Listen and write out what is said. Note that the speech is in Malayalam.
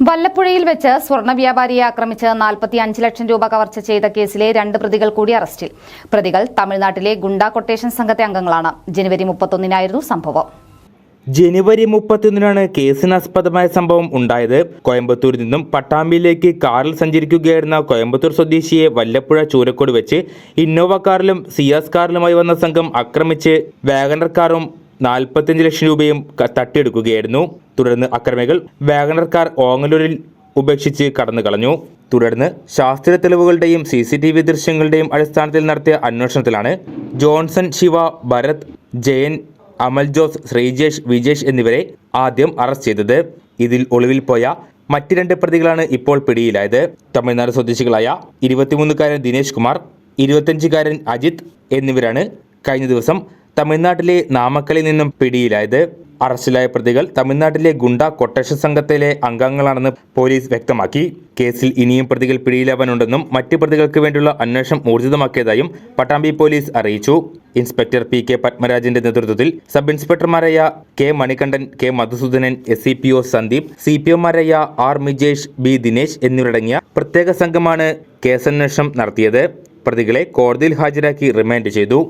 വല്ലപ്പുഴയിൽ വെച്ച് സ്വർണ വ്യാപാരിയെ ആക്രമിച്ച് നാൽപ്പത്തി അഞ്ച് ലക്ഷം രൂപ കവർച്ച ചെയ്ത കേസിലെ രണ്ട് പ്രതികൾ കൂടി അറസ്റ്റിൽ. പ്രതികൾ തമിഴ്നാട്ടിലെ ഗുണ്ട കൊട്ടേഷൻ സംഘത്തെ അംഗങ്ങളാണ്. ജനുവരി മുപ്പത്തൊന്നിനായിരുന്നു സംഭവം. ജനുവരി മുപ്പത്തിയൊന്നിനാണ് കേസിനാസ്പദമായ സംഭവം ഉണ്ടായത്. കോയമ്പത്തൂരിൽ നിന്നും പട്ടാമ്പിയിലേക്ക് കാറിൽ സഞ്ചരിക്കുകയായിരുന്ന കോയമ്പത്തൂർ സ്വദേശിയെ വല്ലപ്പുഴ ചൂരക്കോട് വെച്ച് ഇന്നോവ കാറിലും സിയാസ് കാറിലുമായി വന്ന സംഘം ആക്രമിച്ച് വാഗണർ കാറും നാൽപ്പത്തിയഞ്ച് ലക്ഷം രൂപയും തട്ടിയെടുക്കുകയായിരുന്നു. തുടർന്ന് അക്രമികൾ വാഗണർ കാർ ഓങ്ങലൂരിൽ ഉപേക്ഷിച്ച് കടന്നു കളഞ്ഞു. തുടർന്ന് ശാസ്ത്രീയ തെളിവുകളുടെയും സി സി ടി വി ദൃശ്യങ്ങളുടെയും അടിസ്ഥാനത്തിൽ നടത്തിയ അന്വേഷണത്തിലാണ് ജോൺസൺ ശിവ ഭരത് ജയൻ അമൽ ജോസ് ശ്രീജേഷ് വിജേഷ് എന്നിവരെ ആദ്യം അറസ്റ്റ് ചെയ്തത്. ഇതിൽ ഒളിവിൽ പോയ മറ്റ് രണ്ട് പ്രതികളാണ് ഇപ്പോൾ പിടിയിലായത്. തമിഴ്നാട് സ്വദേശികളായ ഇരുപത്തിമൂന്നുകാരൻ ദിനേശ് കുമാർ ഇരുപത്തഞ്ചുകാരൻ അജിത് എന്നിവരാണ് കഴിഞ്ഞ ദിവസം തമിഴ്നാട്ടിലെ നാമക്കലിൽ നിന്നും പിടിയിലായത് അറസ്റ്റിലായ പ്രതികൾ തമിഴ്നാട്ടിലെ ഗുണ്ട കൊട്ടേഷൻ സംഘത്തിലെ അംഗങ്ങളാണെന്ന് പോലീസ് വ്യക്തമാക്കി. കേസിൽ ഇനിയും പ്രതികൾ പിടിയിലാവാനുണ്ടെന്നും മറ്റ് പ്രതികൾക്ക് വേണ്ടിയുള്ള അന്വേഷണം ഊർജിതമാക്കിയതായും പട്ടാമ്പി പോലീസ് അറിയിച്ചു. ഇൻസ്പെക്ടർ പി കെ പത്മരാജന്റെ നേതൃത്വത്തിൽ sub ഇൻസ്പെക്ടർമാരായ K Manikandan K Madhusoodanan S C P O Sandeep C P ഒമാരായ R Mijesh B Dinesh എന്നിവരടങ്ങിയ പ്രത്യേക സംഘമാണ് കേസന്വേഷണം നടത്തിയത്. പ്രതികളെ കോടതിയിൽ ഹാജരാക്കി റിമാൻഡ് ചെയ്തു.